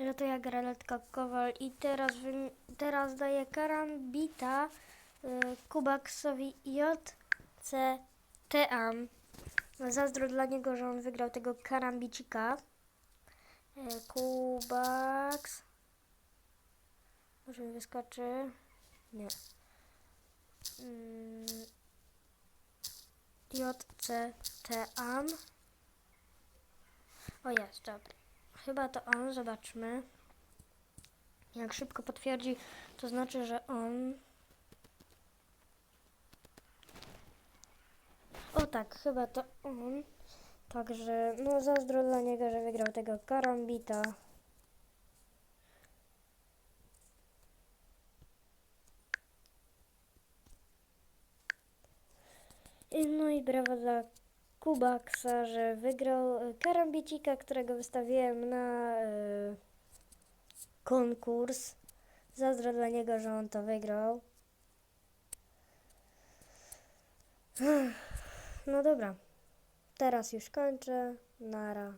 że to ja Graletka Kowal i teraz, teraz daję karambita y, Kubaksowi JC Team. Zazdro dla niego, że on wygrał tego karambicika. Y, Kubaks. Może mi wyskoczy? Nie. Mm, JC Team. O jest, dobra. Chyba to on, zobaczmy. Jak szybko potwierdzi, to znaczy, że on. O tak, chyba to on. Także, no zazdro dla niego, że wygrał tego karambita. No i brawo dla Kubaksa, że wygrał e, karambicika, którego wystawiłem na e, konkurs. Zazdro dla niego, że on to wygrał. No dobra. Teraz już kończę. Nara.